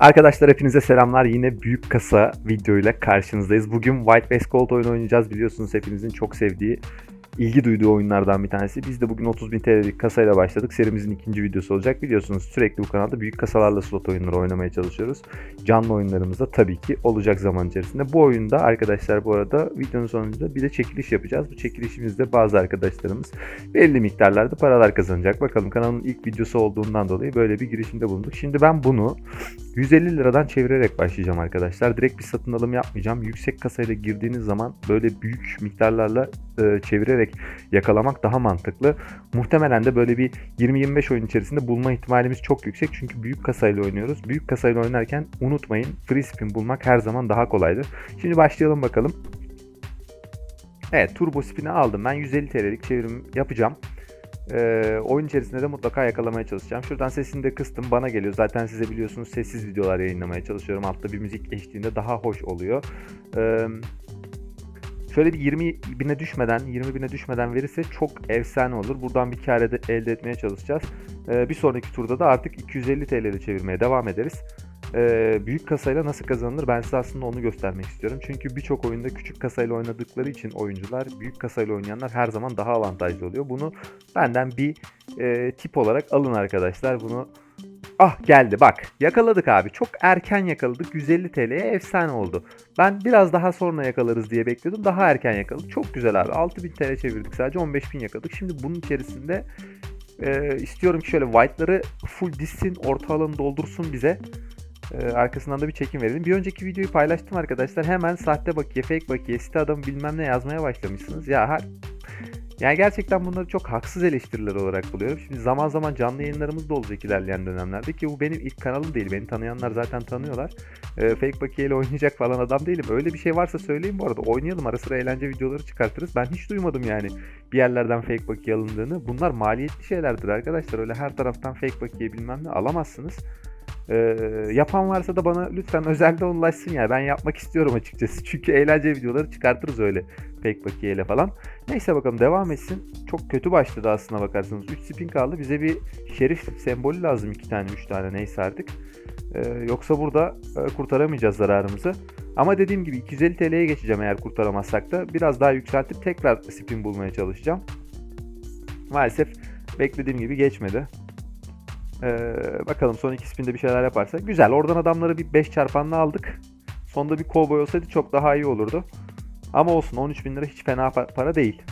Arkadaşlar hepinize selamlar. Yine büyük kasa videoyla karşınızdayız. Bugün White West Gold oyunu oynayacağız. Biliyorsunuz hepinizin çok sevdiği, ilgi duyduğu oyunlardan bir tanesi. Biz de bugün 30.000 TL'lik kasayla başladık. Serimizin ikinci videosu olacak. Biliyorsunuz sürekli bu kanalda büyük kasalarla slot oyunları oynamaya çalışıyoruz. Canlı oyunlarımız da tabii ki olacak zaman içerisinde. Bu oyunda arkadaşlar bu arada videonun sonunda bir de çekiliş yapacağız. Bu çekilişimizde bazı arkadaşlarımız belli miktarlarda paralar kazanacak. Bakalım kanalın ilk videosu olduğundan dolayı böyle bir girişimde bulunduk. Şimdi ben bunu 150 liradan çevirerek başlayacağım arkadaşlar. Direkt bir satın alım yapmayacağım. Yüksek kasayla girdiğiniz zaman böyle büyük miktarlarla e, çevirerek yakalamak daha mantıklı. Muhtemelen de böyle bir 20-25 oyun içerisinde bulma ihtimalimiz çok yüksek. Çünkü büyük kasayla oynuyoruz. Büyük kasayla oynarken unutmayın free spin bulmak her zaman daha kolaydır. Şimdi başlayalım bakalım. Evet turbo spin'i aldım. Ben 150 TL'lik çevirim yapacağım. Ee, oyun içerisinde de mutlaka yakalamaya çalışacağım. Şuradan sesini de kıstım. Bana geliyor. Zaten size biliyorsunuz sessiz videolar yayınlamaya çalışıyorum. Altta bir müzik eşliğinde daha hoş oluyor. Ee, şöyle bir 20 bine düşmeden, 20 bine düşmeden verirse çok efsane olur. Buradan bir kar elde etmeye çalışacağız. Ee, bir sonraki turda da artık 250 TL'de çevirmeye devam ederiz. Ee, büyük kasayla nasıl kazanılır ben size aslında onu göstermek istiyorum. Çünkü birçok oyunda küçük kasayla oynadıkları için oyuncular büyük kasayla oynayanlar her zaman daha avantajlı oluyor. Bunu benden bir e, tip olarak alın arkadaşlar. Bunu Ah geldi bak yakaladık abi çok erken yakaladık 150 TL'ye efsane oldu. Ben biraz daha sonra yakalarız diye bekliyordum daha erken yakaladık çok güzel abi 6000 TL çevirdik sadece 15000 yakaladık. Şimdi bunun içerisinde e, istiyorum ki şöyle white'ları full dizsin orta alanı doldursun bize. Ee, arkasından da bir çekim verelim. Bir önceki videoyu paylaştım arkadaşlar. Hemen sahte bakiye, fake bakiye, site adamı bilmem ne yazmaya başlamışsınız. Ya her... Yani gerçekten bunları çok haksız eleştiriler olarak buluyorum. Şimdi zaman zaman canlı yayınlarımız da olacak ilerleyen dönemlerde ki bu benim ilk kanalım değil. Beni tanıyanlar zaten tanıyorlar. Ee, fake bakiye ile oynayacak falan adam değilim. Öyle bir şey varsa söyleyin bu arada. Oynayalım ara sıra eğlence videoları çıkartırız. Ben hiç duymadım yani bir yerlerden fake bakiye alındığını. Bunlar maliyetli şeylerdir arkadaşlar. Öyle her taraftan fake bakiye bilmem ne alamazsınız. Ee, yapan varsa da bana lütfen özelde ulaşsın ya. Ben yapmak istiyorum açıkçası. Çünkü eğlence videoları çıkartırız öyle fake bakiyeyle falan. Neyse bakalım devam etsin. Çok kötü başladı aslına bakarsanız. 3 spin kaldı. Bize bir şerif sembolü lazım. 2 tane 3 tane neyse artık. Ee, yoksa burada e, kurtaramayacağız zararımızı. Ama dediğim gibi 250 TL'ye geçeceğim eğer kurtaramazsak da. Biraz daha yükseltip tekrar spin bulmaya çalışacağım. Maalesef beklediğim gibi geçmedi. Ee, bakalım son iki spinde bir şeyler yaparsa. Güzel. Oradan adamları bir 5 çarpanla aldık. Sonda bir kovboy olsaydı çok daha iyi olurdu. Ama olsun 13 bin lira hiç fena pa- para değil.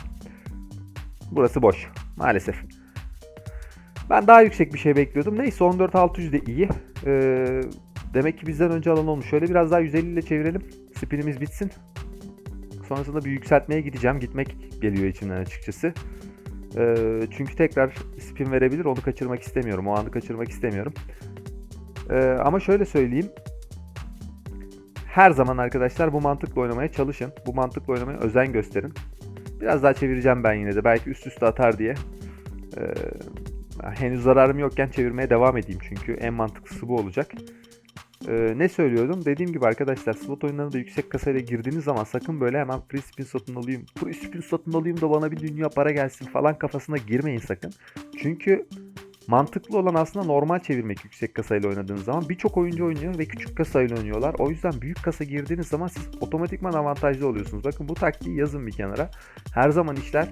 Burası boş. Maalesef. Ben daha yüksek bir şey bekliyordum. Neyse 14.600 de iyi. Ee, demek ki bizden önce alan olmuş. Şöyle biraz daha 150 ile çevirelim. Spinimiz bitsin. Sonrasında bir yükseltmeye gideceğim. Gitmek geliyor içimden açıkçası. Ee, çünkü tekrar spin verebilir. Onu kaçırmak istemiyorum. O anı kaçırmak istemiyorum. Ee, ama şöyle söyleyeyim. Her zaman arkadaşlar bu mantıkla oynamaya çalışın. Bu mantıkla oynamaya özen gösterin. Biraz daha çevireceğim ben yine de. Belki üst üste atar diye. Ee, henüz zararım yokken çevirmeye devam edeyim. Çünkü en mantıklısı bu olacak. Ee, ne söylüyordum? Dediğim gibi arkadaşlar slot oyunlarına da yüksek kasayla girdiğiniz zaman sakın böyle hemen free spin satın alayım. Free spin satın alayım da bana bir dünya para gelsin falan kafasına girmeyin sakın. Çünkü mantıklı olan aslında normal çevirmek yüksek kasayla oynadığınız zaman. Birçok oyuncu oynuyor ve küçük kasayla oynuyorlar. O yüzden büyük kasa girdiğiniz zaman siz otomatikman avantajlı oluyorsunuz. Bakın bu taktiği yazın bir kenara. Her zaman işler.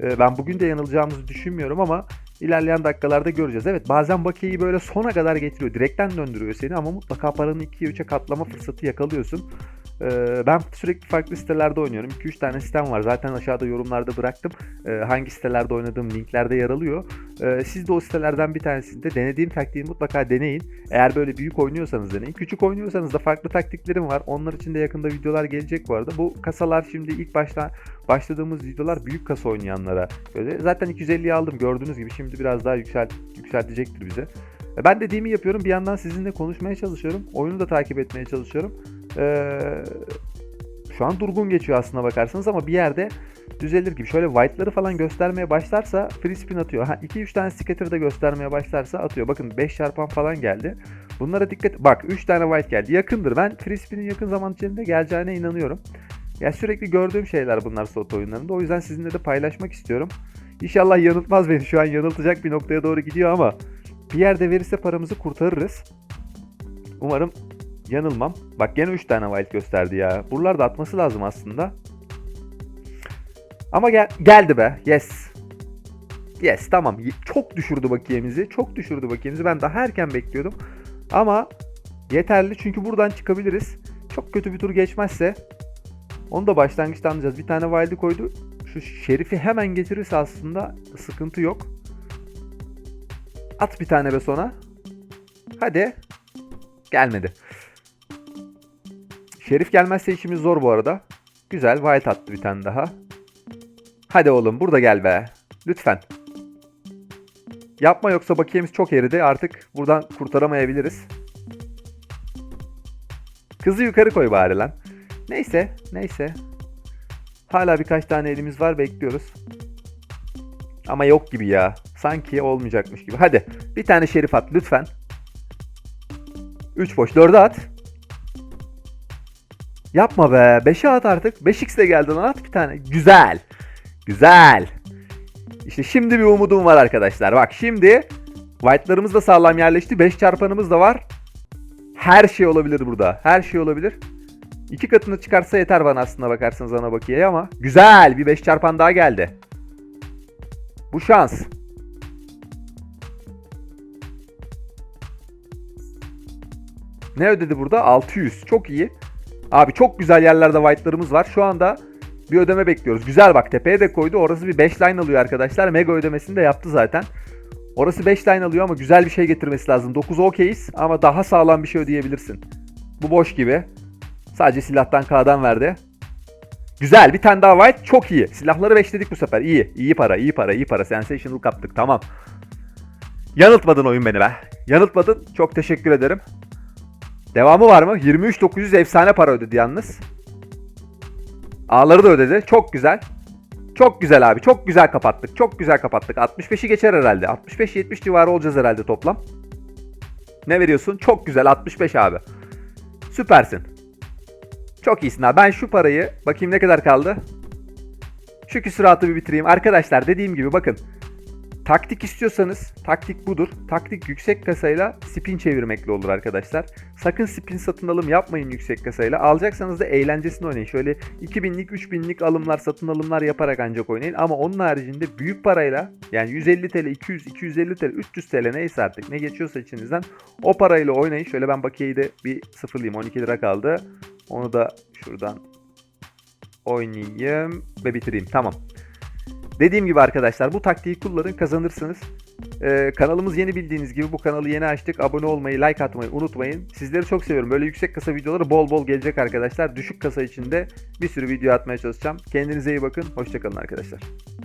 Ee, ben bugün de yanılacağımızı düşünmüyorum ama İlerleyen dakikalarda göreceğiz. Evet bazen bakiyeyi böyle sona kadar getiriyor. Direkten döndürüyor seni ama mutlaka paranı 2'ye 3'e katlama fırsatı yakalıyorsun. Ee, ben sürekli farklı sitelerde oynuyorum. 2-3 tane sistem var. Zaten aşağıda yorumlarda bıraktım. Ee, hangi sitelerde oynadığım linklerde yer alıyor. Ee, siz de o sitelerden bir tanesinde denediğim taktiği mutlaka deneyin. Eğer böyle büyük oynuyorsanız deneyin. Küçük oynuyorsanız da farklı taktiklerim var. Onlar için de yakında videolar gelecek bu arada. Bu kasalar şimdi ilk başta başladığımız videolar büyük kasa oynayanlara göre. Zaten 250'yi aldım gördüğünüz gibi. Şimdi biraz daha yükselt, yükseltecektir bize. Ben dediğimi yapıyorum. Bir yandan sizinle konuşmaya çalışıyorum. Oyunu da takip etmeye çalışıyorum. Ee, şu an durgun geçiyor aslına bakarsanız ama bir yerde düzelir gibi. Şöyle white'ları falan göstermeye başlarsa free spin atıyor. Ha 2-3 tane scatter da göstermeye başlarsa atıyor. Bakın 5 çarpan falan geldi. Bunlara dikkat. Bak 3 tane white geldi. Yakındır. Ben free spin'in yakın zaman içinde geleceğine inanıyorum. Ya sürekli gördüğüm şeyler bunlar slot oyunlarında. O yüzden sizinle de paylaşmak istiyorum. İnşallah yanıltmaz beni. Şu an yanıltacak bir noktaya doğru gidiyor ama bir yerde verirse paramızı kurtarırız. Umarım yanılmam. Bak gene 3 tane wild gösterdi ya. Buralarda atması lazım aslında. Ama gel geldi be. Yes. Yes tamam. Çok düşürdü bakiyemizi. Çok düşürdü bakiyemizi. Ben daha erken bekliyordum. Ama yeterli çünkü buradan çıkabiliriz. Çok kötü bir tur geçmezse onu da başlangıçta anlayacağız. Bir tane wild'i koydu. Şu şerifi hemen getirirse aslında sıkıntı yok. At bir tane be sona. Hadi. Gelmedi. Şerif gelmezse işimiz zor bu arada. Güzel. Wild attı bir tane daha. Hadi oğlum burada gel be. Lütfen. Yapma yoksa bakiyemiz çok eridi. Artık buradan kurtaramayabiliriz. Kızı yukarı koy bari lan. Neyse. Neyse. Hala birkaç tane elimiz var. Bekliyoruz. Ama yok gibi ya. Sanki olmayacakmış gibi. Hadi. Bir tane şerif at lütfen. 3 boş. 4'e at. Yapma be. 5'e at artık. 5x de geldi lan at bir tane. Güzel. Güzel. İşte şimdi bir umudum var arkadaşlar. Bak şimdi white'larımız da sağlam yerleşti. 5 çarpanımız da var. Her şey olabilir burada. Her şey olabilir. İki katını çıkarsa yeter bana aslında bakarsanız ana bakiyeye ama. Güzel. Bir 5 çarpan daha geldi. Bu şans. Ne ödedi burada? 600. Çok iyi. Abi çok güzel yerlerde white'larımız var. Şu anda bir ödeme bekliyoruz. Güzel bak tepeye de koydu. Orası bir 5 line alıyor arkadaşlar. Mega ödemesini de yaptı zaten. Orası 5 line alıyor ama güzel bir şey getirmesi lazım. 9 okeyiz ama daha sağlam bir şey ödeyebilirsin. Bu boş gibi. Sadece silahtan K'dan verdi. Güzel bir tane daha white çok iyi. Silahları 5'ledik bu sefer. İyi. İyi para, iyi para, iyi para. Sensational kaptık. Tamam. Yanıltmadın oyun beni be. Yanıltmadın. Çok teşekkür ederim. Devamı var mı? 23900 efsane para ödedi yalnız. Ağları da ödedi. Çok güzel. Çok güzel abi. Çok güzel kapattık. Çok güzel kapattık. 65'i geçer herhalde. 65-70 civarı olacağız herhalde toplam. Ne veriyorsun? Çok güzel. 65 abi. Süpersin. Çok iyisin abi. Ben şu parayı bakayım ne kadar kaldı. Şu küsuratı bir bitireyim. Arkadaşlar dediğim gibi bakın. Taktik istiyorsanız taktik budur. Taktik yüksek kasayla spin çevirmekle olur arkadaşlar. Sakın spin satın alım yapmayın yüksek kasayla. Alacaksanız da eğlencesini oynayın. Şöyle 2000'lik 3000'lik alımlar satın alımlar yaparak ancak oynayın. Ama onun haricinde büyük parayla yani 150 TL, 200, 250 TL, 300 TL neyse artık ne geçiyorsa içinizden o parayla oynayın. Şöyle ben bakiyeyi de bir sıfırlayayım. 12 lira kaldı. Onu da şuradan oynayayım ve bitireyim. Tamam. Dediğim gibi arkadaşlar bu taktiği kullanın kazanırsınız. Ee, kanalımız yeni bildiğiniz gibi bu kanalı yeni açtık. Abone olmayı, like atmayı unutmayın. Sizleri çok seviyorum. Böyle yüksek kasa videoları bol bol gelecek arkadaşlar. Düşük kasa içinde bir sürü video atmaya çalışacağım. Kendinize iyi bakın. Hoşçakalın arkadaşlar.